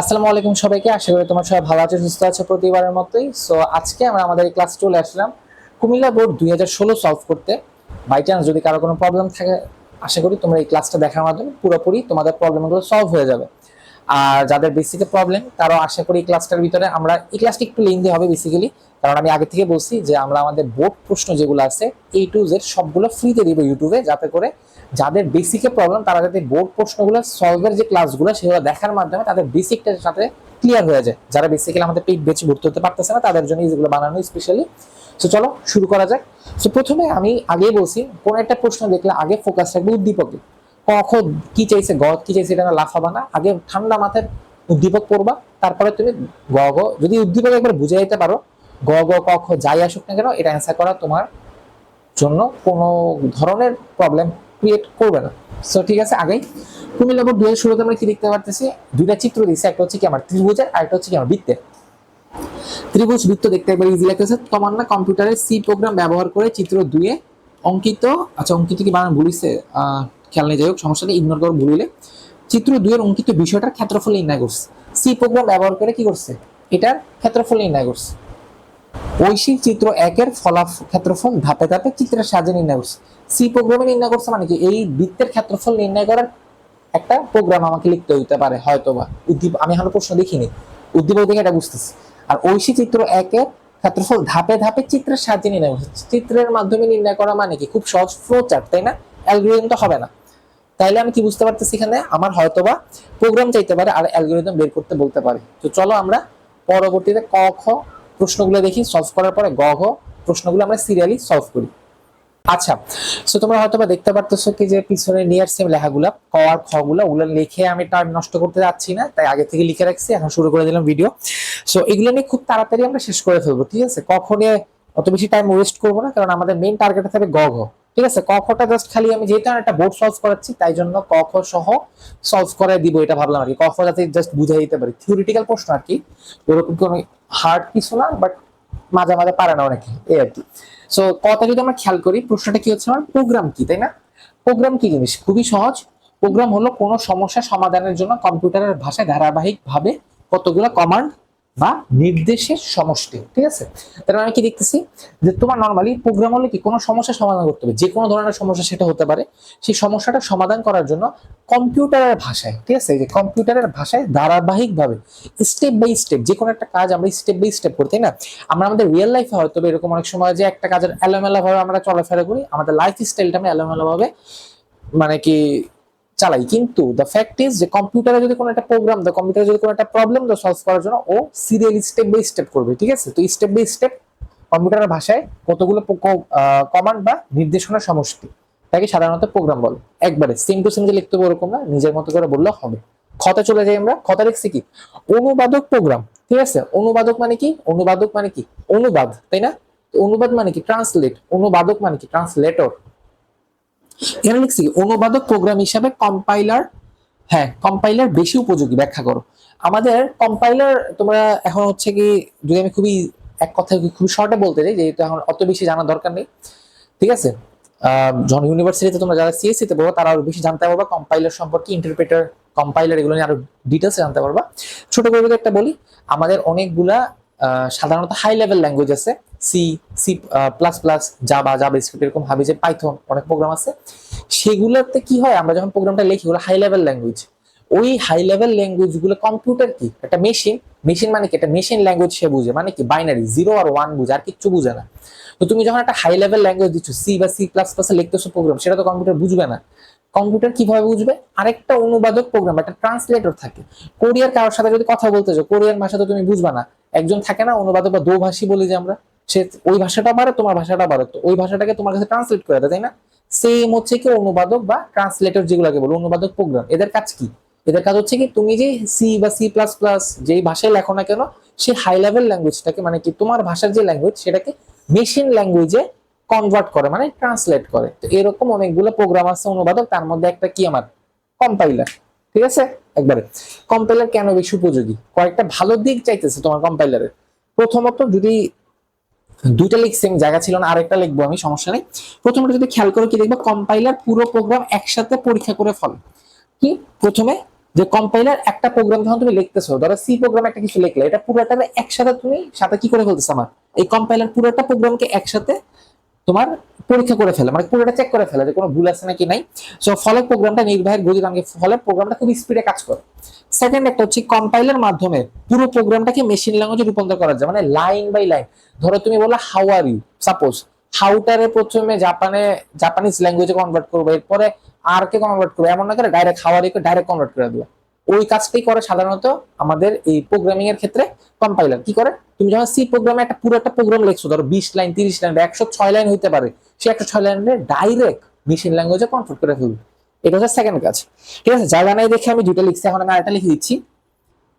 আসসালামু আলাইকুম সবাইকে। আশা করি তোমার সবাই ভালো আছে, সুস্থ আছে প্রতিবারের মতোই। সো আজকে আমরা আমাদের ক্লাস চলে আসলাম কুমিল্লা বোর্ড দুই হাজার ষোলো সলভ করতে। বাই চান্স যদি কারও কোনো প্রবলেম থাকে, আশা করি তোমরা এই ক্লাসটা দেখার মাধ্যমে পুরোপুরি তোমাদের প্রবলেমগুলো সলভ হয়ে যাবে। আর যাদের বেসিকে প্রবলেম তারাও আশা করি এই ক্লাসটার ভিতরে আমরা, এই ক্লাসটা একটু লেন্দি হবে বেসিক্যালি কারণ আমি আগে থেকে বলছি যে আমরা আমাদের বোর্ড প্রশ্ন যেগুলো আছে এই টু জেড সবগুলো ফ্রিতে দিব ইউটিউবে যাতে করে যাদের বেসিকে প্রবলেম তারা যাতে বোর্ড প্রশ্নগুলো সলভের যে ক্লাসগুলো সেগুলো দেখার মাধ্যমে তাদের বেসিকটার সাথে ক্লিয়ার হয়ে যায়। যারা বেসিক্যালি আমাদের পেট বেছে ভর্তি হতে পারতেছে না, তাদের জন্য যেগুলো বানানো স্পেশালি সো চলো শুরু করা যাক। সো প্রথমে আমি আগে বলছি, কোন একটা প্রশ্ন দেখলে আগে ফোকাস থাকবে উদ্দীপকে। ক খ কি চাইছে গ কি চাইছে এটা না লাফাবা না আগে ঠান্ডা মাথায় উদ্দীপক পড়বা, তারপরে তুমি গ গ। যদি উদ্দীপক একবার বুঝে যেতে পারো, গ গ, ক, খ, যাই আসুক না কেন, এটা অ্যান্সার করা তোমার জন্য কোনো ধরনের প্রবলেম ক্রিয়েট করবে না। সো ঠিক আছে আগেই কুমিল্লা বোর্ড দুই শুরুতে আমরা কি দেখতে পারতেছি? দুইটা চিত্র দিচ্ছে একটা হচ্ছে কি আমার ত্রিভুজের আর একটা হচ্ছে কি আমার বৃত্তের। ত্রিভুজ, বৃত্ত দেখতে একবার ইজি লাগতেছে। তোমার না কম্পিউটারের সি প্রোগ্রাম ব্যবহার করে চিত্র দুয়ে অঙ্কিত আচ্ছা অঙ্কিত কি বানান ভুলিছে? খেয়াল নেই, যাই হোক, সমস্যা নেই ইগনোর করো, ভুলিলে। চিত্র দুইয়ের অঙ্কিত বিষয়টার ক্ষেত্রফল নির্ণয় করছে। সি প্রোগ্রাম ব্যবহার করে কি করছে? এটার ক্ষেত্রফল নির্ণয় করছে। ঐশিক চিত্র একের ফলাফ ক্ষেত্রফল ধাপে ধাপে চিত্রের সাহায্যে নির্ণয় করছে। সি প্রোগ্রামে নির্ণয় করছে মানে কি? এই বৃত্তের ক্ষেত্রফল নির্ণয় করার একটা প্রোগ্রাম আমাকে লিখতে হইতে পারে হয়তো বা উদ্দীপ, আমি এখনও প্রশ্ন দেখিনি। উদ্দীপক দেখে এটা বুঝতেছি। আর ঐশী চিত্র একের ক্ষেত্রফল ধাপে ধাপে চিত্রের সাহায্যে নির্ণয় করছে। চিত্রের মাধ্যমে নির্ণয় করা মানে কি? খুব সহজ ফ্লো চার্ট তাই না? অ্যালগোরিদম তো হবে না। তাইলে আমি কি বুঝতে পারতেছি এখানে? আমার হয়তোবা প্রোগ্রাম চাইতে পারে, আর অ্যালগোরিদম বের করতে বলতে পারে। তো চলো আমরা পরবর্তীতে ক, খ প্রশ্নগুলো দেখি সলভ করার পরে গ, ঘ, প্রশ্নগুলো আমরা সিরিয়ালি সলভ করি। আচ্ছা সো তোমরা হয়তো বা দেখতে পারতেছো কি যে পিছনে নিয়ার সেম লেখাগুলো, ক আর খ গুলা ওগুলো লিখে আমি টাইম নষ্ট করতে যাচ্ছি না, তাই আগে থেকে লিখে রাখছি, এখন শুরু করে দিলাম ভিডিও সো এগুলো নিয়ে খুব তাড়াতাড়ি আমরা শেষ করে ফেলব, ঠিক আছে? কখনে অত বেশি টাইম ওয়েস্ট করব না, কারণ আমাদের মেইন টার্গেট থাকবে গ, ঘ। ঠিক আছে ক খটা জাস্ট খালি আমি যেহেতু একটা বোর্ড সলভ করাচ্ছি, তাই জন্য ক খ সহ সলভ করে দিব, এটা ভাবলাম আর কি। ক খ যাতে জাস্ট বুঝাই দিতে পারি। থিওরিটিক্যাল প্রশ্ন আর কি, ওরকম কোনো হার্ড কিছু না বাট মাঝে মাঝে পারে না অনেকে, এই আর কি। সো কথা যদি আমরা খেয়াল করি, প্রশ্নটা কি হচ্ছে, আমার প্রোগ্রাম কি, তাই না? প্রোগ্রাম কি জিনিস? খুবই সহজ। প্রোগ্রাম হলো কোনো সমস্যা সমাধানের জন্য কম্পিউটারের ভাষায় ধারাবাহিকভাবে কতগুলো কমান্ড বা নির্দেশের সমষ্টি, ঠিক আছে? তাহলে আমি কি দেখতেছি? যে তোমার নর্মালি প্রোগ্রাম হলে কি কোনো সমস্যা সমাধান করতে হবে? যে কোনো ধরনের সমস্যা সেটা হতে পারে। সেই সমস্যাটা সমাধান করার জন্য কম্পিউটারের ভাষায়, ঠিক আছে? যে কম্পিউটারের ভাষায় ধারাবাহিকভাবে স্টেপ বাই স্টেপ যে কোনো একটা কাজ আমরা স্টেপ বাই স্টেপ করি, তাই না? আমরা আমাদের রিয়েল লাইফে হয়তো এরকম অনেক সময় যে একটা কাজের এলোমেলোভাবে আমরা চলাফেরা করি, আমাদের লাইফ স্টাইলটা আমরা এলোমেলোভাবে মানে কি চালাই। কিন্তু দ্য ফ্যাক্ট ইজ যে কম্পিউটারে যদি কোনো একটা প্রোগ্রাম দাও কম্পিউটারে যদি কোনো একটা প্রবলেম দাও সলভ করার জন্য ও সিরিয়ালি স্টেপ বাই স্টেপ করবে, ঠিক আছে? তো স্টেপ বাই স্টেপ কম্পিউটারের ভাষায় কতগুলো কমান্ড বা নির্দেশনা সমষ্টি, তাকে সাধারণত প্রোগ্রাম বলে। একবারে সেম টু সেম যে লিখতে হবে ওরকম না, নিজের মতো করে বললে হবে। খতে চলে যাই আমরা খতে লিখছি কি? অনুবাদক প্রোগ্রাম ঠিক আছে? অনুবাদক মানে কি? অনুবাদক মানে কি? অনুবাদ, তাই না? অনুবাদ মানে কি? ট্রান্সলেট অনুবাদক মানে কি? ট্রান্সলেটর এখানে লিখছি অনুবাদক প্রোগ্রাম হিসাবে কম্পাইলার হ্যাঁ কম্পাইলার বেশি উপযোগী, ব্যাখ্যা করো। আমাদের কম্পাইলার তোমরা এখন হচ্ছে কি, যদি আমি খুবই এক কথায় খুব শর্টে বলতে চাই যেহেতু এখন অত বেশি জানার দরকার নেই, ঠিক আছে? যখন ইউনিভার্সিটিতে তোমরা যারা সিএসসি তে পড়ো, তারা আরও বেশি জানতে পারবা কম্পাইলার সম্পর্কে ইন্টারপ্রেটার কম্পাইলার এগুলো নিয়ে আরও ডিটেলসে জানতে পারবা। ছোট করে একটা বলি, আমাদের অনেকগুলা সাধারণত হাই লেভেল ল্যাঙ্গুয়েজ আছে। C C plus plus Java JavaScript এরকম ভাবি যে পাইথন অনেক প্রোগ্রাম আছে। সেগুলোতে কি হয়, আমরা যখন প্রোগ্রামটা লিখি, ওগুলো হাই লেভেল ল্যাঙ্গুয়েজ ওই হাই লেভেল ল্যাঙ্গুয়েজগুলো কম্পিউটার কি? একটা মেশিন মেশিন মানে কি? একটা মেশিন ল্যাঙ্গুয়েজ সে বুঝে। মানে কি? বাইনারি জিরো আর ওয়ান বুঝে, আর কিচ্ছু বুঝে না। তো তুমি যখন একটা হাই লেভেল ল্যাঙ্গুয়েজ দিচ্ছ সি বা সি প্লাস প্লাস লিখতেছো প্রোগ্রাম সেটা তো কম্পিউটার বুঝবে না। কম্পিউটার কীভাবে বুঝবে? আরেকটা অনুবাদক প্রোগ্রাম একটা ট্রান্সলেটর থাকে। কোরিয়ার কারোর সাথে যদি কথা বলতে যাও কোরিয়ান ভাষা তো তুমি বুঝবা না। একজন থাকে না, অনুবাদক বা দোভাষী বলি যে আমরা। সে ওই ভাষাটা পারে তোমার ভাষাটা পারে তো ওই ভাষাটাকে তোমার কাছে ট্রান্সলেট করে দেয়, তাই না? সেম হচ্ছে কি অনুবাদক বা ট্রান্সলেটর যেগুলোকে বলো, অনুবাদক প্রোগ্রাম এদের কাজ কি? এদের কাজ হচ্ছে কি, তুমি যে সি বা সি প্লাস প্লাস যেই ভাষায় লেখো না কেন, সে হাই লেভেল ল্যাঙ্গুয়েজটাকে মানে কি তোমার ভাষার যে ল্যাঙ্গুয়েজ সেটাকে মেশিন ল্যাঙ্গুয়েজে কনভার্ট করে মানে ট্রান্সলেট করে। তো এরকম অনেকগুলো প্রোগ্রাম আছে অনুবাদক, তার মধ্যে একটা কি আমার? কম্পাইলার ঠিক আছে? একবারে। কম্পাইলার কেন বেশি উপযোগী? কয়েকটা ভালো দিক চাইতেছে তোমার কম্পাইলারের প্রথমত যদি দুইটা লিখ সেম জায়গা ছিল না, আরেকটা লিখব আমি, সমস্যা নেই। প্রথমে যদি খেয়াল করো কি দেখব কম্পাইলার পুরো প্রোগ্রাম একসাথে পরীক্ষা করে ফল। কি? প্রথমে যে কম্পাইলার একটা প্রোগ্রাম যখন তুমি লিখতেছো, ধরো সি প্রোগ্রাম একটা কিছু লিখলে, এটা পুরোটা একসাথে তুমি সাথে কি করে ফেলতেছো আমার? এই কম্পাইলার পুরোটা প্রোগ্রামকে একসাথে তোমার পরীক্ষা করে ফেলে মানে পুরোটা চেক করে ফেলে যে কোনো ভুল আছে নাকি নাই। সো ফলে প্রোগ্রামটা নির্বাহের গতি দামকে ফলে প্রোগ্রামটা খুব স্পিডে কাজ করে। সেকেন্ড একটা হচ্ছে কম্পাইলার মাধ্যমে পুরো প্রোগ্রামটাকে মেশিন ল্যাঙ্গুয়েজে রূপান্তর করা যায় মানে লাইন বাই লাইন ধরো তুমি বলো হাউ আর ইউ সাপোজ হাউটারে প্রথমে জাপানে জাপানিজ ল্যাঙ্গুয়েজে কনভার্ট করবে, এরপরে আর কে কনভার্ট করবে। এমন না করে ডাইরেক্ট হাওয়ারিকে ডাইরেক্ট কনভার্ট করে দিবে। ওই কাজটাই করে সাধারণত আমাদের এই প্রোগ্রামিং এর ক্ষেত্রে কম্পাইলার কি করে? তুমি যখন সি প্রোগ্রামে একটা পুরো একটা প্রোগ্রাম লিখছো, ধরো বিশ লাইন তিরিশ লাইন বা একশো ছয় লাইন হইতে পারে সে একশো ছয় লাইনে ডাইরেক্ট মেশিন ল্যাঙ্গুয়েজে কনভার্ট করে ফেলবে। এটা হচ্ছে সেকেন্ড কাজ। ঠিক আছে? জায়গা নাই দেখে আমি দুইটা লিখছি, এখন আমি আরেকটা লিখে দিচ্ছি।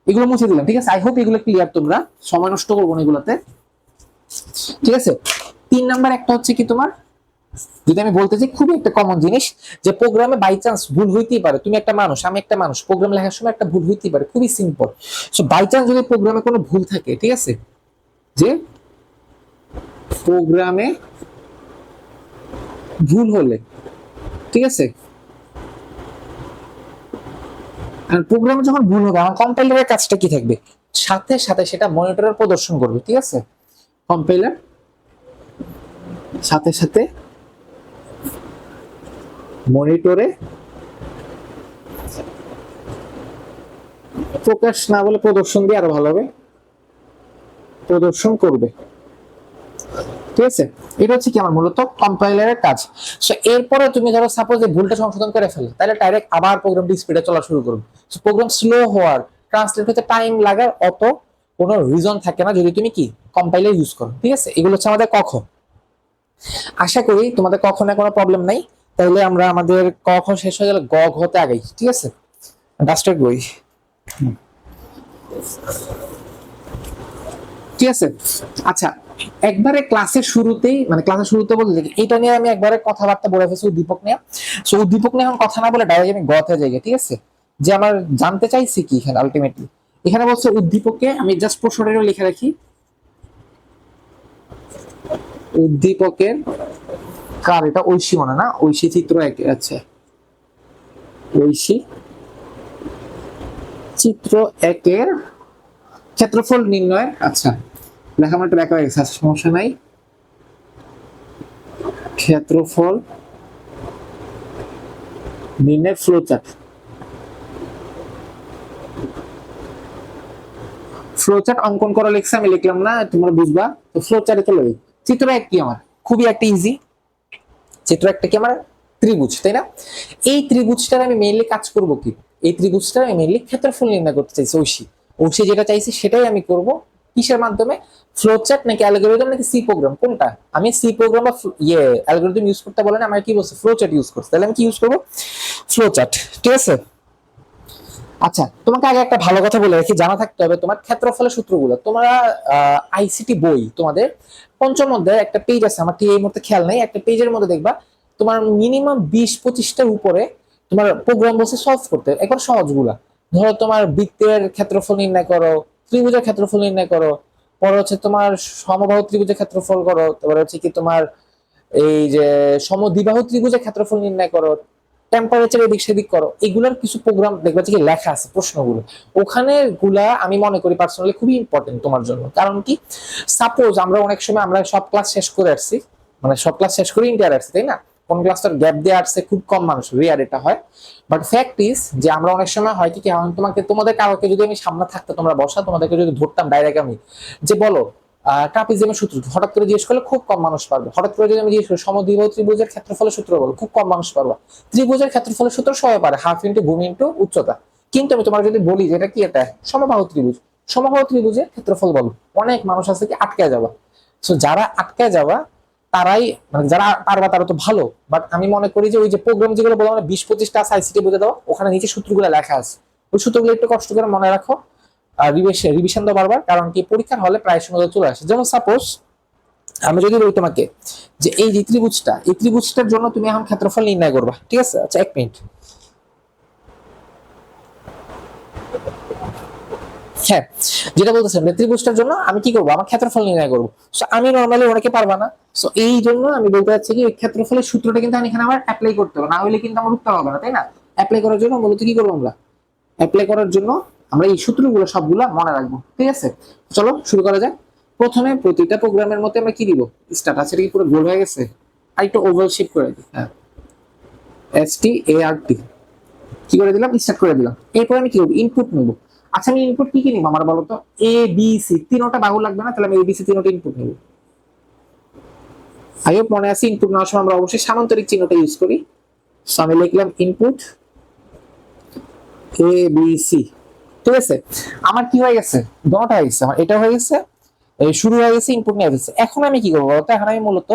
এগুলো মুছে দিলাম, ঠিক আছে? আই হোপ এগুলো ক্লিয়ার তোমরা। সময় নষ্ট করব না এগুলোতে। ঠিক আছে? তিন নাম্বার একটা হচ্ছে কি তোমার? যদি আমি বলতে চাই, খুবই একটা কমন জিনিস যে প্রোগ্রামে বাই চান্স ভুল হইতেই পারে। তুমি একটা মানুষ, আমি একটা মানুষ প্রোগ্রাম লেখার সময় একটা ভুল হইতেই পারে, খুবই সিম্পল সো বাই চান্স যদি প্রোগ্রামে কোনো ভুল থাকে, ঠিক আছে? যে প্রোগ্রামে ভুল হলে, ঠিক আছে? আর প্রোগ্রামে যখন ভুল হবে, আমার কম্পাইলারের কাজটা কি থাকবে? সাথে সাথে সেটা মনিটরের প্রদর্শন করবে, ঠিক আছে? কম্পাইলার সাথে সাথে মনিটরে প্রকাশ না বলে প্রদর্শন দিয়ে আরও ভালো হবে। প্রদর্শন করবে। ঠিক আছে? এটা হচ্ছে কি আমার মূলত কম্পাইলারের কাজ। সো এরপরে তুমি ধরো সাপোজ যে ভুলটা সংশোধন করে ফেলে তাহলে ডাইরেক্ট আবার প্রোগ্রামটি স্পিডে চলা শুরু করবে। সো প্রোগ্রাম স্লো হওয়ার ট্রান্সলেট হতে টাইম লাগার অত কোনো রিজন থাকে না যদি তুমি কি কম্পাইলার ইউজ করো। ঠিক আছে? এগুলো হচ্ছে আমাদের কখ আশা করি তোমাদের কখনো কোনো প্রবলেম নাই। তাহলে আমরা আমাদের ক খ শেষ হয়ে গেলে গ ঘ তে আগাই, ঠিক আছে? ডাস্টার বই ঠিক আছে? আচ্ছা একবারে ক্লাসের শুরুতেই মানে ক্লাসের শুরুতে বলতে এটা নিয়ে আমি একবারে কথাবার্তা বলে ফেলছি উদ্দীপক নিয়ে। সো উদ্দীপক নিয়ে এখন কথা না বলে ডাইরেক্ট আমি গতে যাই ঠিক আছে? যে আমার জানতে চাইছি কি এখানে আলটিমেটলি এখানে বলছে উদ্দীপকে আমি জাস্ট প্রশ্নটা লিখে রাখি। উদ্দীপকের কার এটা ঐশী মনে না? ঐশী চিত্র এক আছে ঐশী চিত্র একের ক্ষেত্রফল নির্ণয় আচ্ছা। লেখা মানে ব্যাখ্যা হয়ে গেছে আচ্ছা, সমস্যা নাই। ক্ষেত্রফল নির্ণয় ফ্লো চার্ট ফ্লো চার্ট অঙ্কন করা লেখছে আমি লিখলাম না তোমরা বুঝবা। তো ফ্লো চার্টে চলে চিত্র এক কি আমার? খুবই একটা ইজি চিত্র একটা কি আমার ত্রিভুজ, তাই না? এই ত্রিভুজটার আমি মেইনলি কাজ করব কি? এই ত্রিভুজটার আমি মেইনলি ক্ষেত্রফল নির্ণয় করতে চাইছি, ঐশী। ঐশী যেটা চাইছি সেটাই আমি করব কিসের মাধ্যমে? ফ্লোচার্ট নাকি অ্যালগরিদম নাকি সি প্রোগ্রাম কোনটা? আমি সি প্রোগ্রাম বা ইয়ে অ্যালগরিদম ইউজ করতে বলেন আমার কি বলছে? ফ্লো ফ্লোচার্ট ইউজ করছে। তাহলে আমি কি ইউজ করব? ফ্লোচার্ট ঠিক আছে? আচ্ছা তোমাকে আগে একটা ভালো কথা বলে রাখি, জানা থাকতে হবে তোমার ক্ষেত্রফলের সূত্রগুলো। তোমরা আইসিটি বই তোমাদের পঞ্চম অধ্যায়ে একটা পেজ আছে, আমার ঠিক এই মুহূর্তে খেয়াল নেই, একটা পেজের মধ্যে দেখবা তোমার মিনিমাম বিশ পঁচিশটার উপরে তোমার প্রোগ্রাম বসে সলভ করতে, একবার সহজগুলা ধরো তোমার বৃত্তের ক্ষেত্রফল নির্ণয় করো, ত্রিভুজের ক্ষেত্রফল নির্ণয় করো, পরে হচ্ছে তোমার সমবাহু ত্রিভুজের ক্ষেত্রফল করো, তারপরে হচ্ছে কি তোমার এই যে সমদ্বিবাহু ত্রিভুজের ক্ষেত্রফল নির্ণয় করো টেম্পারেচার এদিক সেদিক করো, এগুলোর কিছু প্রোগ্রাম দেখবে যে লেখা আছে প্রশ্নগুলো। ওখানে গুলা আমি মনে করি পার্সোনালি খুবই ইম্পর্টেন্ট তোমার জন্য। কারণ কি? সাপোজ আমরা অনেক সময় আমরা সব ক্লাস শেষ করে আসছি মানে সব ক্লাস শেষ করে ইন্টার আসছি, তাই না? কোন ক্লাসটার গ্যাপ দিয়ে আসছে, খুব কম মানুষ রিয়ার এটা হয়। বাট ফ্যাক্ট ইজ যে আমরা অনেক সময় হয় কি তোমাকে, তোমাদের কাউকে যদি আমি সামনে থাকতে তোমরা বসা, তোমাদেরকে যদি ধরতাম ডাইরেক্ট আমি, যে বলো ট্রাপিজিয়ামের সূত্র হঠাৎ করে জিজ্ঞেস করলে খুব কম মানুষ পারবে। হঠাৎ করে যদি আমি জিজ্ঞেস করি সমদ্বিবাহু ত্রিভুজের ক্ষেত্রফলের সূত্র বলো, খুব কম মানুষ পারবে। ত্রিভুজের ক্ষেত্রফলের সূত্র সবাই পারে, হাফ ইন্টু ভূমি ইন্টু উচ্চতা। কিন্তু আমি তোমার যদি বলি যে এটা কি এটা সমবাহু ত্রিভুজ, সমবাহু ত্রিভুজের ক্ষেত্রফল বলো, অনেক মানুষ আছে কি আটকে যাবা সো যারা আটকে যাবা তারাই মানে যারা পারবা তারা তো ভালো বাট আমি মনে করি যে ওই যে প্রোগ্রাম যেগুলো বললাম বিশ পঁচিশটা আছে, আইসিটি বুঝে দাও, ওখানে নিচে সূত্রগুলো লেখা আছে। ওই সূত্রগুলো একটু কষ্ট করে মনে রাখো রিভিশন দাও বারবার, কারণ কি পরীক্ষার হলে প্রায় সময় চলে আসে। যেমন সাপোজ আমি যদি বলি তোমাকে যে এই যে ত্রিভুজটা, এই ত্রিভুজটার জন্য তুমি এখন ক্ষেত্রফল নির্ণয় করবা। ঠিক আছে? আচ্ছা এক মিনিট। হ্যাঁ যেটা বলতেছেন যে ত্রিভুজটার জন্য আমি কি করব? আমার ক্ষেত্রফল নির্ণয় করব। আমি নর্মালি অনেকে পারবা না। সো এই জন্য আমি বলতে চাচ্ছি কি, ক্ষেত্রফলের সূত্রটা কিন্তু আমি এখানে আমার অ্যাপ্লাই করতে হবে। না হলে কিন্তু আমার উত্তর হবে না, তাই না? অ্যাপ্লাই করার জন্য মূলত কি করব আমরা? অ্যাপ্লাই করার জন্য আমরা এই সূত্রগুলো সবগুলো মনে রাখব, ঠিক আছে? চলো, শুরু করা যাক। প্রথমে প্রতিটা প্রোগ্রামের মধ্যে আমরা কি দিব? স্টার্ট আছে এটা কি পুরো গোল হয়ে গেছে? আর একটু ওভাল শেপ করে দিই। হ্যাঁ। এস টি এ আর টি কি করে দিলাম? স্টার্ট করে দিলাম। এরপর আমি কি করব ইনপুট নেব। আচ্ছা আমি ইনপুট কি কি নিবো আমার বলো তো? এ বি সি তিনোটা বাহু লাগবে না? তাহলে আমি এ বি সি তিনোটা ইনপুট নেব। আই হোপ মনে আছে ইনপুট নেওয়ার সময় আমরা অবশ্যই সামান্তরিক চিহ্নটা ইউজ করি। সো আমি লিখলাম ইনপুট এ বি সি ঠিক আছে? আমার কি হয়ে গেছে? দোনোটা হয়ে গেছে। আমার এটা হয়ে গেছে শুরু হয়ে গেছে ইনপুট নিয়ে গেছে এখন আমি কি করব বলতো? এখন আমি মূলত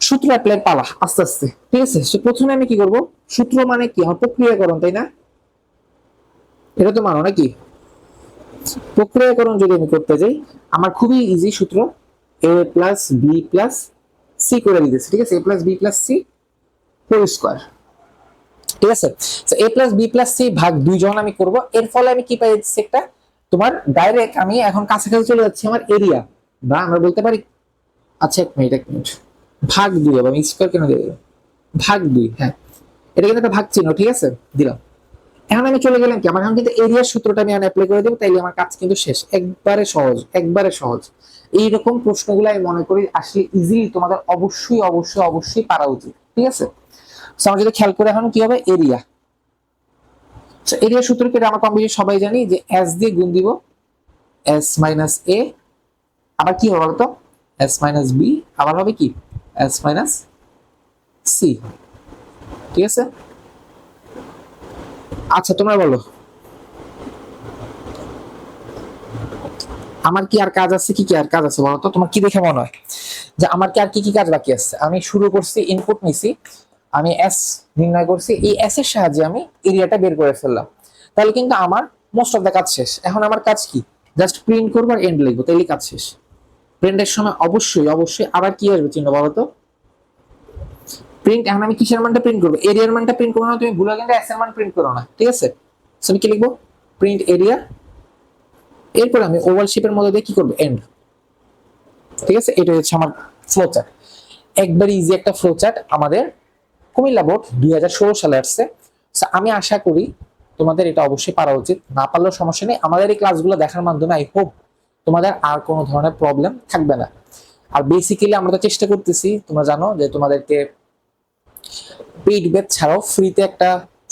সূত্র অ্যাপ্লাই পালা, আস্তে আস্তে। ঠিক আছে? প্রথমে আমি কি করব? সূত্র মানে কি? আমার প্রক্রিয়াকরণ, তাই না? এটা তো মানো নাকি? প্রক্রিয়াকরণ যদি আমি করতে যাই, আমার খুবই ইজি সূত্র। A plus B plus C করে দিতেছি। ঠিক আছে? A plus B plus C whole square ঠিক আছে? তো এ প্লাস বি প্লাস সি ভাগ দুই আমি করব। এর ফলে আমি কি পাই যাচ্ছি একটা? তোমার ডাইরেক্ট আমি এখন কাছাকাছি চলে যাচ্ছি আমার এরিয়া বা আমরা বলতে পারি আচ্ছা এক মিনিট এক মিনিট ভাগ দুই হবে আমি স্কোয়ার কেন দিয়ে ভাগ দুই হ্যাঁ। এটা কিন্তু একটা ভাগ চিহ্ন ঠিক আছে? দিলাম। এখন আমি চলে গেলাম কি? আমার এখন কিন্তু এরিয়ার সূত্রটা আমি অ্যাপ্লাই করে দেবো, তাইলে আমার কাজ কিন্তু শেষ। একবারে সহজ একবারে সহজ। এইরকম প্রশ্নগুলো আমি মনে করি আসলে ইজিলি তোমাদের অবশ্যই অবশ্যই অবশ্যই পারা উচিত, ঠিক আছে? আমরা যদি খেয়াল করে এখন কি হবে? এরিয়া এরিয়া সূত্র কেটে আমরা কম সবাই জানি যে এস দিয়ে গুণ দিব। এস মাইনাস এ আবার কি হবে বলতো? এস মাইনাস বি আবার হবে কি? এস মাইনাস সি ঠিক আছে? আচ্ছা তোমরা বলো। আমার কি আর কাজ আছে? কি কি আর কাজ আছে বলো তো? তোমার কি দেখে মনে হয়? যে আমার কি আর কি কি কাজ বাকি আছে? আমি শুরু করছি ইনপুট নিছি। আমি এস নির্ণয় করছি, এই এস এর সাহায্যে আমি এরিয়াটা বের করে ফেললাম। তাহলে কিন্তু আমার মোস্ট অফ দ্য কাজ শেষ। এখন আমার কাজ কি? জাস্ট প্রিন্ট করব আর এন্ড লিখব তাইলে কাজ শেষ। প্রিন্টের সময় অবশ্যই অবশ্যই আবার কি আসবে চিহ্ন বলো তো? প্রিন্ট এখন আমি কিসের মানটা প্রিন্ট করব? এরিয়ার মানটা প্রিন্ট করব না, তুমি ভুলে গেলে এস এর মান প্রিন্ট করো না, ঠিক আছে? আমি কি লিখব? প্রিন্ট এরিয়া এরপর আমি ওভাল শেপের মধ্যে দিয়ে কি করব? এন্ড ঠিক আছে? এটা হচ্ছে আমার ফ্লো চার্ট একবার ইজি একটা ফ্লো চার্ট আমাদের কুমিল্লা বোর্ড দুই সালে আসছে। আমি আশা করি তোমাদের এটা অবশ্যই পারা উচিত। না পারলেও সমস্যা নেই। আমাদের এই ক্লাসগুলো দেখার মাধ্যমে আই হোপ তোমাদের আর কোনো ধরনের প্রবলেম থাকবে না। আর বেসিক্যালি আমরা তো চেষ্টা করতেছি, তোমরা জানো যে তোমাদেরকে পেইড ব্যাচ ছাড়াও ফ্রিতে একটা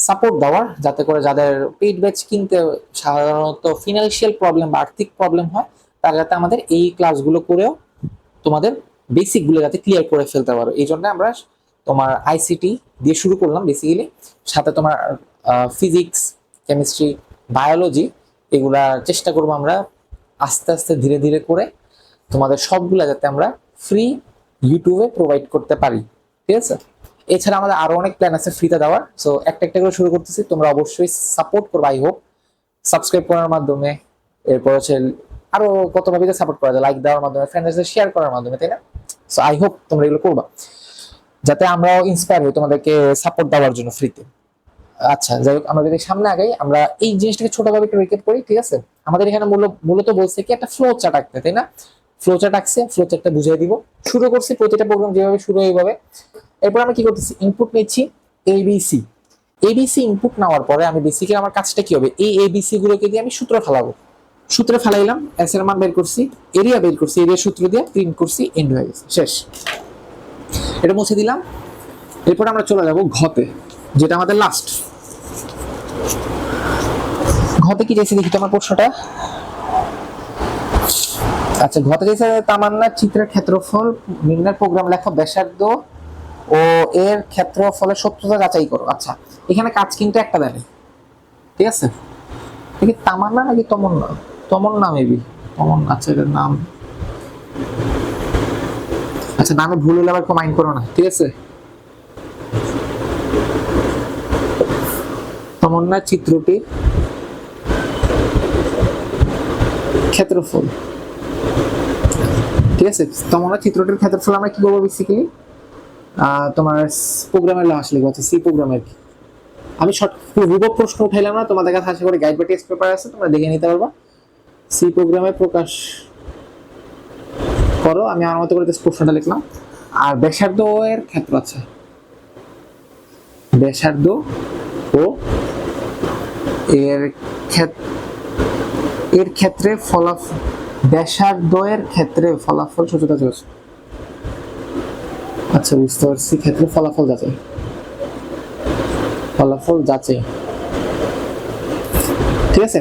সাপোর্ট দেওয়ার, যাতে করে যাদের পেইড ব্যাচ কিনতে সাধারণত ফিনান্সিয়াল প্রবলেম বা আর্থিক প্রবলেম হয়, তারা যাতে আমাদের এই ক্লাসগুলো করেও তোমাদের বেসিকগুলো যাতে ক্লিয়ার করে ফেলতে পারো। এই জন্য আমরা তোমার আইসিটি দিয়ে শুরু করলাম বেসিক্যালি সাথে তোমার ফিজিক্স কেমিস্ট্রি বায়োলজি এগুলা চেষ্টা করব আমরা আস্তে আস্তে ধীরে ধীরে করে তোমাদের সবগুলা যাতে আমরা ফ্রি ইউটিউবে প্রোভাইড করতে পারি। ঠিক আছে? এছাড়া আমাদের আরও অনেক প্ল্যান আছে ফ্রিতে দেওয়ার। সো একটা একটা করে শুরু করতেছি। তোমরা অবশ্যই সাপোর্ট করবে আই হোপ সাবস্ক্রাইব করার মাধ্যমে। এরপর হচ্ছে আরও কত ভাবে সাপোর্ট করা যায়। লাইক দেওয়ার মাধ্যমে ফ্রেন্ডসদের শেয়ার করার মাধ্যমে, তাই না? সো আই হোপ তোমরা এগুলো করবা। যাতে আমরাও ইন্সপায়ার হই তোমাদেরকে সাপোর্ট দেওয়ার জন্য ফ্রিতে আচ্ছা যাই হোক, আমরা যদি সামনে আগাই, আমরা এই জিনিসটাকে ছোটভাবে একটু রিকেপ করি, ঠিক আছে? আমাদের এখানে মূল- মূলত বলছে কি, একটা ফ্লো চার্ট আঁকতে, তাই না? ফ্লো চার্ট আঁকছে ফ্লো চার্টটা বুঝিয়ে দিব। শুরু করছি প্রতিটা প্রোগ্রাম যেভাবে শুরু এইভাবে। এরপর আমরা কি করতেছি? ইনপুট নিচ্ছি এবিসি এবিসি ইনপুট নেওয়ার পরে আমি বেসিক্যালি আমার কাজটা কি হবে? এই এবিসি গুলোকে দিয়ে আমি সূত্র ফেলাবো। সূত্রে ফেলাইলাম এস এর মান বের করছি এরিয়া বের করছি এরিয়া সূত্র দিয়ে প্রিন্ট করছি এন্ড হয়ে গেছে, শেষ। এটা মুছে দিলাম। এরপর আমরা চলে যাব ঘতে, যেটা আমাদের লাস্ট ঘতে কি চাইছে দেখি তোমার প্রশ্নটা। আচ্ছা ঘতে চাইছে তামান্না, চিত্রের ক্ষেত্রফল, নিম্নের প্রোগ্রাম লেখা ব্যাসার্ধ, ও এর ক্ষেত্রফলের সত্যতা যাচাই করো। আচ্ছা এখানে কাজ কিন্তু একটা দেয় ঠিক আছে? দেখি তামান্না নাকি তমন্না? তমন্না মেবি তমন্না আচ্ছা এটার নাম। আচ্ছা নামে ভুল হলে আবার মাইন্ড করো না, ঠিক আছে? তমন্না চিত্রটি ক্ষেত্রফল, ঠিক আছে? তমন্না চিত্রটির ক্ষেত্রফল আমরা কি করব বেসিক্যালি তোমার প্রোগ্রামের লাস্ট লিখব আচ্ছা সি প্রোগ্রামের আমি শর্ট হুবক প্রশ্ন উঠাইলাম না, তোমাদের কাছে আশা করি গাইড বা টেস্ট পেপার আছে, তোমরা দেখে নিতে পারবা। সি প্রোগ্রামে প্রকাশ করো আমি আমার মতো করে প্রশ্নটা লিখলাম। আর ব্যাসার্ধ এর ক্ষেত্র আছে। ব্যাসার্ধ ও এর এর ক্ষেত্রে ফলাফল ব্যাসার্ধের ক্ষেত্রে ফলাফল সূচকটা চলছে আচ্ছা বুঝতে পারছি। ক্ষেত্রে ফলাফল যাচাই। ফলাফল যাচাই। ঠিক আছে?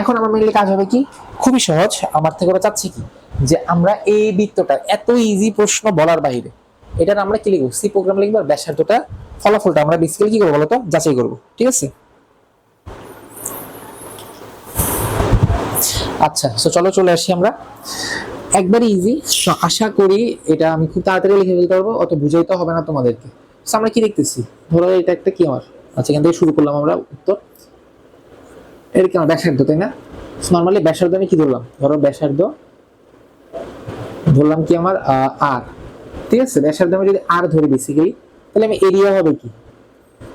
এখন আমার মেনলি কাজ হবে কি? খুবই সহজ। আমার থেকে ওরা চাচ্ছে কি? যে আমরা এই বৃত্তটা এত ইজি প্রশ্ন বলার বাইরে এটার আমরা কি লিখব? সি প্রোগ্রাম লিখব আর ব্যাসার্ধটা ফলাফলটা আমরা বেসিক্যালি কি করব বলতো? যাচাই করব। ঠিক আছে? আচ্ছা তো চলো চলে আসি আমরা। একবারই ইজি আশা করি এটা আমি খুব তাড়াতাড়ি লিখে ফেলতে পারব অত বুঝাইতে হবে না তোমাদেরকে। So, আমরা কি দেখতেছি? ধরো এটা একটা কি আমার? আচ্ছা এখান থেকে শুরু করলাম আমরা উত্তর। এটা কেন ব্যাসার্ধ, তাই না? নর্মালি ব্যাসার্ধ আমি কি ধরলাম? ধরো ব্যাসার্ধ, ধরলাম কি আমার আর ঠিক আছে? ব্যাসার্ধ আমি যদি আর ধরি বেসিক্যালি তাহলে আমি এরিয়া হবে কি?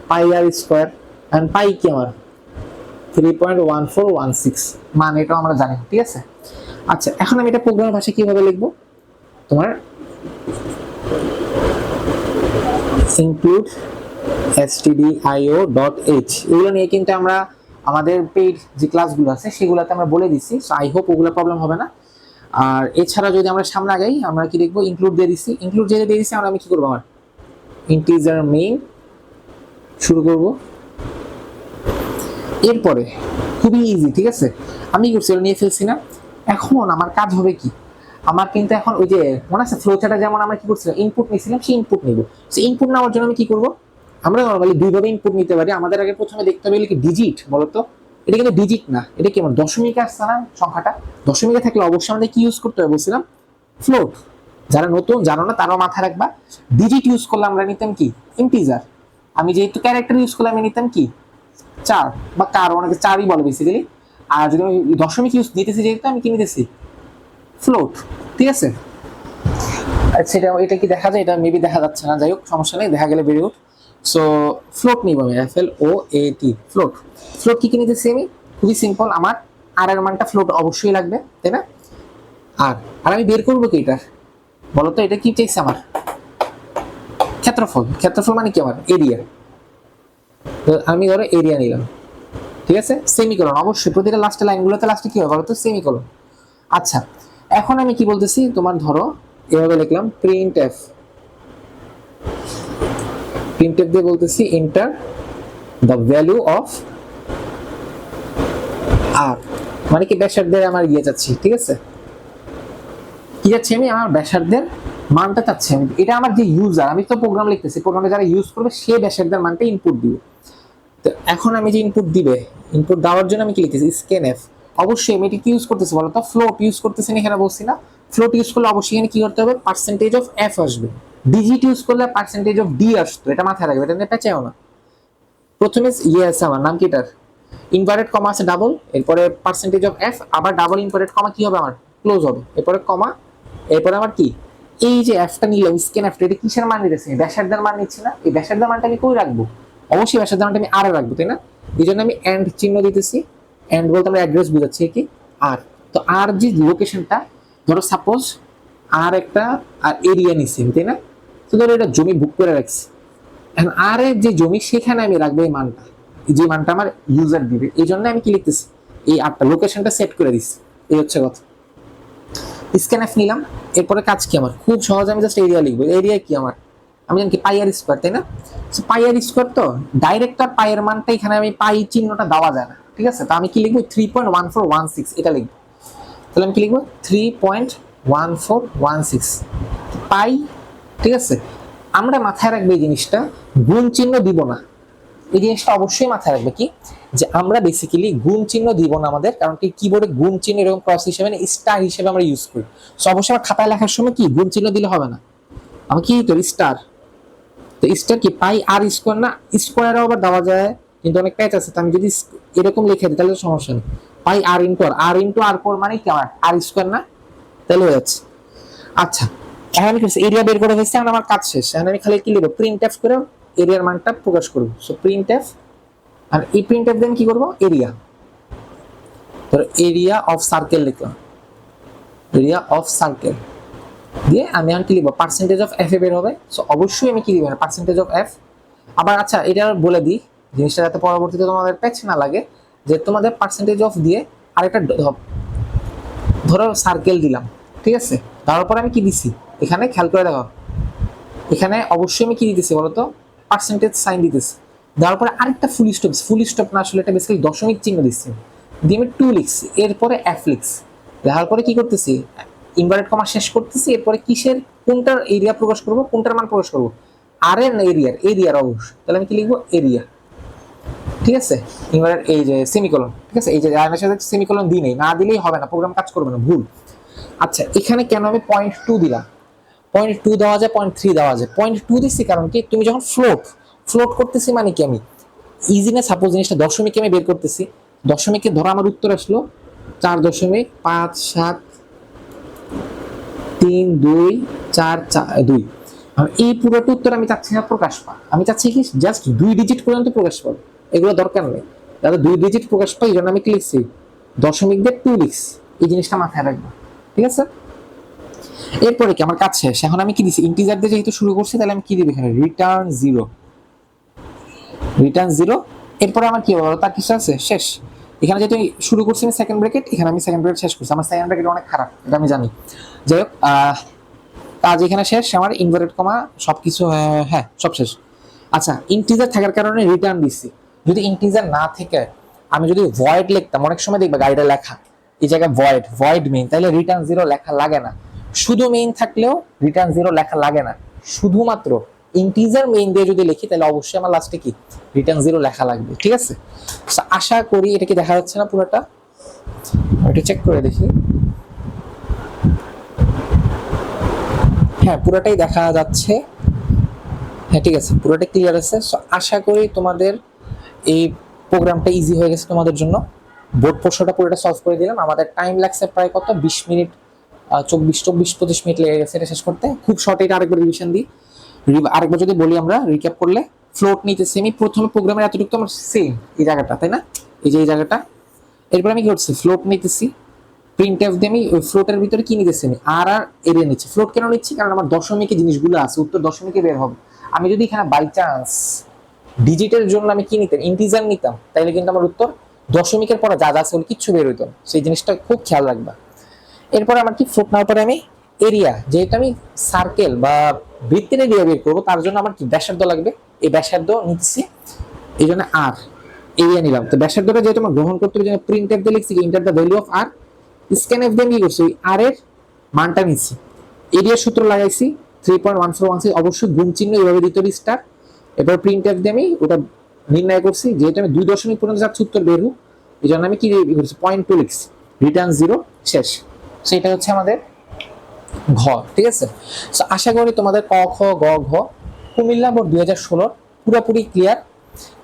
পাই আর স্কোয়ার অ্যান্ড পাই কি আমার? Three point one four one six মান এটাও আমরা জানি, ঠিক আছে? আচ্ছা এখন আমি এটা প্রোগ্রাম ভাষা কীভাবে লিখব? তোমার ইনক্লুড stdio ডট এইচ এগুলো নিয়ে কিন্তু আমরা আমাদের পেইড যে ক্লাসগুলো আছে, সেগুলোতে আমরা বলে দিচ্ছি। সো আই হোপ ওগুলো প্রবলেম হবে না। আর এছাড়া যদি আমরা সামনে আগাই, আমরা কি দেখব? ইনক্লুড দিয়ে দিচ্ছি। ইনক্লুড যেটা দিয়ে দিচ্ছি, আমরা আমি কি করব আমার? ইন্টিজার মেইন শুরু করব। এরপরে, খুবই ইজি ঠিক আছে? আমি কি নিয়ে ফেলছি না। এখন আমার কাজ হবে কি? আমার কিন্তু এখন ওই যে, মনে আছে ফ্লোচাটা যেমন আমরা কি করছিলাম? ইনপুট নিয়েছিলাম, সেই ইনপুট নিব। সেই ইনপুট নেওয়ার জন্য আমি কি করব? আমরা নর্মালি দুইভাবে ইনপুট নিতে পারি। আমাদের আগে প্রথমে দেখতে হবে কি ডিজিট বলতো? এটা কিন্তু ডিজিট না, এটা কি আমার দশমিকে আসছে না সংখ্যাটা? দশমিকে থাকলে অবশ্যই আমাদের কি ইউজ করতে হবে বলছিলাম? ফ্লোট যারা নতুন, জানো না, তারাও মাথায় রাখবা। ডিজিট ইউজ করলে আমরা নিতাম কি? ইন্টিজার আমি যেহেতু ক্যারেক্টার ইউজ করলে আমি নিতাম কি? চার, বা কার অনেকে চারই বলে বেসিক্যালি আর যদি আমি দশমিক ইউজ দিতেছি যেহেতু, আমি কি নিতেছি? ফ্লোট ঠিক আছে? আচ্ছা এটা এটা কি দেখা যায়? এটা মেবি দেখা যাচ্ছে না। যাই হোক, সমস্যা নেই, দেখা গেলে বেরিয়ে উঠ। সো ফ্লোট নিব আমি F L O A T float float কি কি নিতেছি আমি? খুবই সিম্পল আমার আর এর মানটা ফ্লোট অবশ্যই লাগবে, তাই না? আর আর আমি বের করব কি এটার বলো তো এটা কি চাইছে আমার? ক্ষেত্রফল। ক্ষেত্রফল মানে কি আমার? এরিয়া আমি ধরো এরিয়া নিলাম। ঠিক আছে? সেমিকলন অবশ্যই। প্রতিটা লাস্টে লাইনগুলোতে লাস্টে কি হবে বলো তো সেমিকলন আচ্ছা এখন আমি কি বলতেছি? তোমার ধরো, এভাবে লিখলাম প্রিন্ট এফ প্রিন্ট এফ দিয়ে বলতেছি enter the value of R মানে কি ব্যাসার্ধের আমার ইয়ে যাচ্ছি, ঠিক আছে? কি যাচ্ছি আমি? আমার ব্যাসার্ধের মানটা চাচ্ছি আমি। এটা আমার যে ইউজার আমি তো প্রোগ্রাম লিখতেছি প্রোগ্রামে যারা ইউজ করবে, সে ব্যাসার্ধের মানটা ইনপুট দিবে। তো এখন আমি যে ইনপুট দিবে ইনপুট দেওয়ার জন্য আমি কি লিখতেছি? স্ক্যান এফ অবশ্যই আমি এটা কি ইউজ করতেছি বলো তো? ফ্লোট ইউজ করতেছি এখানে বলছি না। ফ্লোট ইউজ করলে অবশ্যই এখানে কি করতে হবে? পার্সেন্টেজ অফ এফ আসবে। ডিজিট ইউজ করলে পার্সেন্টেজ অফ ডি আসতো, এটা মাথায় রাখবে, এটা নিয়ে পেঁচাও না। প্রথমে আছে আমার নাম কি এটার? ইনভার্টেড কমা আছে ডাবল এরপরে পার্সেন্টেজ অফ এফ আবার ডাবল ইনভার্টেড কমা কি হবে আমার? ক্লোজ হবে। এরপরে কমা এরপরে আমার কি? এই যে এফটা নিলাম স্ক্যান এফটা এটা কিসের মান নিতেছি? ব্যাসার্ধের মান নিচ্ছি না। এই ব্যাসার্ধের মানটা আমি কই রাখব? অবশ্যই ব্যাসার্ধের মানটা আমি আর রাখব, তাই না? এই জন্য আমি এন্ড চিহ্ন দিতেছি। এন্ড বলতে আমরা অ্যাড্রেস বুঝাচ্ছি কি? আর তো আর যে লোকেশনটা ধরো সাপোজ আর একটা, আর এরিয়া নিচ্ছি তাই না? তো ধরো এটা জমি বুক করে রাখছি। এখন আর এর যে জমি সেখানে আমি রাখব এই মানটা, যে মানটা আমার ইউজার দিবে, এই জন্য আমি কি লিখতেছি? এই আটটা লোকেশনটা সেট করে দিচ্ছি এই হচ্ছে কথা। স্ক্যান এফ নিলাম, এরপরে কাজ কি আমার? খুব সহজ, আমি জাস্ট এরিয়া লিখব। এরিয়া কি আমার? আমি জানি কি পাইয়ার স্কোয়ার তাই না? পাইয়ার স্কোয়ার তো ডাইরেক্ট আর মানটা এখানে আমি পাই চিহ্নটা দেওয়া যায় না, ঠিক আছে? তো আমি কি লিখব? Three point one four one six এটা লিখব। তাহলে আমি কি লিখব? Three point one four one six pi ঠিক আছে? আমরা মাথায় রাখব এই জিনিসটা, গুণ চিহ্ন দিব না। এই জিনিসটা অবশ্যই মাথায় রাখবে কি? যে আমরা বেসিক্যালি গুণ চিহ্ন দিব না আমাদের, কারণ কি কিবোর্ডে গুণ চিহ্ন এরকম ক্রস হিসেবে না স্টার হিসেবে আমরা ইউজ করি। সো অবশ্যই আমার খাতায় লেখার সময় কি গুণ চিহ্ন দিলে হবে না। আমি কি করি স্টার তো স্টার কি পাই আর স্কোয়ার না? স্কোয়ারও আবার দেওয়া যায়, কিন্তু অনেক প্যাচ আছে, তো আমি যদি এরকম লিখে দিই, তাহলে তো সমস্যা নেই। Pi R into R R into R four মানে কি আমার? আর স্কোয়ার না? তাহলে হয়ে যাচ্ছে। আচ্ছা এখন আমি এরিয়া বের করে ফেলছি, এখন আমার কাজ শেষ। এখন আমি খালি কি লিখব? প্রিন্ট এফ করে এরিয়ার মানটা প্রকাশ করব। সো প্রিন্ট এফ আর এই প্রিন্ট এফ দেন কি করব? এরিয়া ধরো এরিয়া অফ সার্কেল লিখলাম। এরিয়া অফ সার্কেল দিয়ে আমি এখন কি লিখব? পার্সেন্টেজ অফ এফ এ বের হবে। সো অবশ্যই আমি কি লিখব পার্সেন্টেজ অফ এফ আবার আচ্ছা এটা বলে দিই, জিনিসটা যাতে পরবর্তীতে তোমাদের প্যাচ না লাগে, যে তোমাদের পার্সেন্টেজ অফ দিয়ে আরেকটা ধরো সার্কেল দিলাম। ঠিক আছে? তারপর আমি কি দিছি? এখানে খেয়াল করে দেখো। এখানে অবশ্যই আমি কি দিতেছি বলতো? পার্সেন্টেজ সাইন দিতেছি। দেওয়ার পরে আরেকটা ফুল স্টপ ফুল স্টপ না আসলে এটা বেসিক্যালি দশমিক চিহ্ন দিচ্ছি দিয়ে আমি টু লিখছি। এরপরে এফ লিখছি। দেওয়ার পরে কি করতেছি? ইনভার্টেড কমা শেষ করতেছি। এরপরে কিসের? কোনটার এরিয়া প্রকাশ করব? কোনটার মান প্রকাশ করব? আর এর এরিয়ার এরিয়ার অবশ্য। তাহলে আমি কি লিখব? এরিয়া ঠিক আছে? ইনভার্টেড এই যে সেমিকলন ঠিক আছে? এই যে সেমিকলন দিই নেই। না দিলেই হবে না। প্রোগ্রাম কাজ করবে না। ভুল। আচ্ছা এখানে কেন আমি পয়েন্ট টু দিলাম? পয়েন্ট টু দেওয়া যায় পয়েন্ট থ্রি দেওয়া যায় পয়েন্ট টু দিচ্ছি কারণ কি, তুমি যখন ফ্লোট ফ্লোট করতেছি মানে কি আমি? ইজি না সাপোজ জিনিসটা দশমিকে আমি বের করতেছি। দশমিকে ধরো আমার উত্তর আসলো, চার দশমিক পাঁচ সাত তিন দুই চার চার দুই। এই পুরোটা উত্তর আমি চাচ্ছি না প্রকাশ পা আমি চাচ্ছি কি জাস্ট দুই ডিজিট পর্যন্ত প্রকাশ পাবে এগুলো দরকার নেই। যাতে দুই ডিজিট প্রকাশ পাই, এই জন্য আমি কি লিখছি দশমিক দিয়ে টু লিখছি। এই জিনিসটা মাথায় রাখব। ঠিক আছে? এরপরে কি? আমার কাজ শেষ। এখন আমি কি দিছি? ইন্টিজার দিয়ে যেহেতু শুরু করছি, তাহলে আমি কি দিব এখানে? রিটার্ন জিরো রিটার্ন জিরো এরপরে আমার কি হবে? তার কিছু আছে? শেষ। এখানে যেহেতু শুরু করছি আমি সেকেন্ড ব্র্যাকেট এখানে আমি সেকেন্ড ব্র্যাকেট শেষ করছি। আমার সেকেন্ড ব্র্যাকেট অনেক খারাপ, এটা আমি জানি। যাই হোক কাজ এখানে শেষ। আমার ইনভার্টেড কমা সব কিছু হ্যাঁ সব শেষ। আচ্ছা ইন্টিজার থাকার কারণে রিটার্ন দিচ্ছি যদি ইন্টিজার না থেকে, আমি যদি ভয়েড লিখতাম, অনেক সময় দেখবে গাড়িটা লেখা। এই জায়গায় ভয়েড ভয়েড মেইন তাহলে রিটার্ন জিরো লেখা লাগে না। শুধু মেইন থাকলেও রিটার্ন জিরো লেখা লাগে না। শুধুমাত্র ইন্টিজার মেইন দিয়ে যদি লিখি তাহলে অবশ্যই আমার লাস্টে কি? রিটার্ন জিরো লেখা লাগবে, ঠিক আছে? আশা করি এটা কি দেখা যাচ্ছে না পুরোটা? এটা চেক করে দেখি। হ্যাঁ পুরোটাই দেখা যাচ্ছে। হ্যাঁ ঠিক আছে পুরোটা ক্লিয়ার আছে। সো আশা করি তোমাদের এই প্রোগ্রামটা ইজি হয়ে গেছে তোমাদের জন্য। বোর্ড প্রশ্নটা পুরোটা সলভ করে দিলাম। আমাদের টাইম লাগছে প্রায় কত? বিশ মিনিট চব্বিশ চব্বিশ, পঁচিশ মিনিট লেগে গেছে, এটা শেষ করতে। খুব শর্ট এটা আরেকবার রিভিশন দিই। আরেকবার যদি বলি আমরা রিক্যাপ করলে ফ্লোট নিতেছি আমি প্রথমে প্রোগ্রামের এতটুকু আমার সেম এই জায়গাটা, তাই না? এই যে এই জায়গাটা। এরপর আমি কি করছি? ফ্লোট নিতেছি। প্রিন্ট এফ দিয়ে আমি ওই ফ্লোটের ভিতরে কি নিতেছি আমি আর আর এরিয়া নিচ্ছি। ফ্লোট কেন নিচ্ছি? কারণ আমার দশমিকে জিনিসগুলো আছে, উত্তর দশমিকে বের হবে। আমি যদি এখানে বাই চান্স ডিজিটের জন্য আমি কি নিতাম? ইন্টিজার নিতাম, তাইলে কিন্তু আমার উত্তর দশমিকের পরে যা যা আছে কিচ্ছু বের হইতো সেই জিনিসটা খুব খেয়াল রাখবা। এরপর আমার কি ফ্লোট নেওয়ার পরে আমি এরিয়া যেহেতু আমি সার্কেল বা বৃত্তের এরিয়া বের করব, তার জন্য আমার কি ব্যাসার্ধ লাগবে? এই ব্যাসার্ধ নিচ্ছি এই জন্য আর এরিয়া নিলাম। তো ব্যাসার্ধটা যেহেতু আমার গ্রহণ করতে হবে প্রিন্ট এফ দিয়ে লিখছি enter the value of R scanf দিয়ে কি করছি আর এর মানটা নিচ্ছি। এরিয়ার সূত্র লাগাইছি three point one four one six অবশ্যই গুণ চিহ্ন এভাবে দিতে স্টার এবার প্রিন্ট এফ দিয়ে আমি ওটা নির্ণয় করছি যেহেতু আমি দুই দশমিক পর্যন্ত যাচ্ছে উত্তর বের হোক এই জন্য আমি কি করছি পয়েন্ট টু লিখছি। রিটার্ন জিরো শেষ। সেটা হচ্ছে আমাদের ঘ ঠিক আছে? So, আশা করি তোমাদের ক খ গ ঘ কুমিল্লা বোর্ড দুই হাজার ষোলোর পুরোপুরি ক্লিয়ার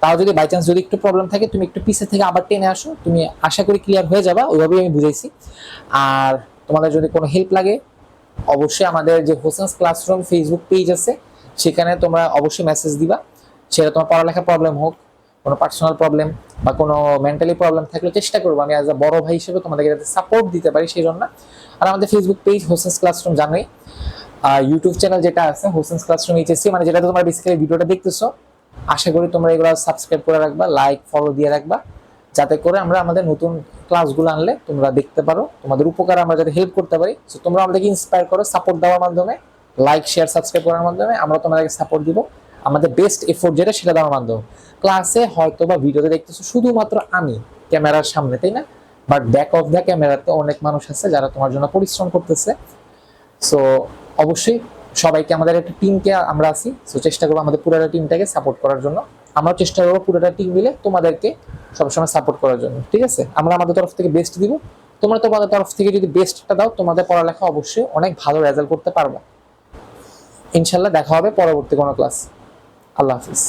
তাও যদি বাই চান্স যদি একটু প্রবলেম থাকে তুমি একটু পিছে থেকে আবার টেনে আসো। তুমি আশা করি ক্লিয়ার হয়ে যাবা ওইভাবেই আমি বুঝাইছি। আর তোমাদের যদি কোনো হেল্প লাগে অবশ্যই আমাদের যে হোসেন্স ক্লাসরুম ফেসবুক পেজ আছে সেখানে তোমরা অবশ্যই মেসেজ দিবা। সেটা তোমার পড়ালেখার প্রবলেম হোক, কোনো পার্সোনাল প্রবলেম বা কোনো মেন্টালি প্রবলেম থাকলে চেষ্টা করব আমি অ্যাজ আ বড় ভাই হিসেবে তোমাদেরকে যাতে সাপোর্ট দিতে পারি সেই জন্য। আর আমাদের ফেসবুক পেজ হোসেন্স ক্লাসরুম জানোই। ইউটিউব চ্যানেল যেটা আছে হোসেন্স ক্লাসরুম এইচএসসি মানে যেটা তোমরা বেসিক্যালি ভিডিওটা দেখতেছো, আশা করি তোমরা এগুলো সাবস্ক্রাইব করে রাখবা লাইক ফলো দিয়ে রাখবা, যাতে করে আমরা আমাদের নতুন ক্লাসগুলো আনলে তোমরা দেখতে পারো, তোমাদের উপকার আমরা যাতে হেল্প করতে পারি। তো তোমরা আমাদেরকে ইন্সপায়ার করো সাপোর্ট দেওয়ার মাধ্যমে লাইক শেয়ার সাবস্ক্রাইব করার মাধ্যমে, আমরা তোমাদেরকে সাপোর্ট দিব। আমাদের বেস্ট এফোর্ট যেটা সেটা দেওয়ার মাধ্যমে ক্লাসে হয়তো বা ভিডিওতে দেখতেছো শুধুমাত্র আমি ক্যামেরার সামনে, তাই না? বাট ব্যাক অফ দ্য ক্যামেরাতে অনেক মানুষ আছে যারা তোমার জন্য পরিশ্রম করতেছে। সো অবশ্যই সবাইকে আমাদের একটা টিমকে আমরা আছি। সো চেষ্টা করব আমাদের পুরোটা টিমটাকে সাপোর্ট করার জন্য। আমরা চেষ্টা করব পুরোটা টিম মিলে তোমাদেরকে সবসময় সাপোর্ট করার জন্য, ঠিক আছে? আমরা আমাদের তরফ থেকে বেস্ট দিব। তোমরা তোমাদের তরফ থেকে যদি বেস্টটা দাও, তোমাদের পড়ালেখা অবশ্যই অনেক ভালো রেজাল্ট করতে পারবে। ইনশাল্লাহ দেখা হবে পরবর্তী কোনো ক্লাস আল্লাহ হাফিজ।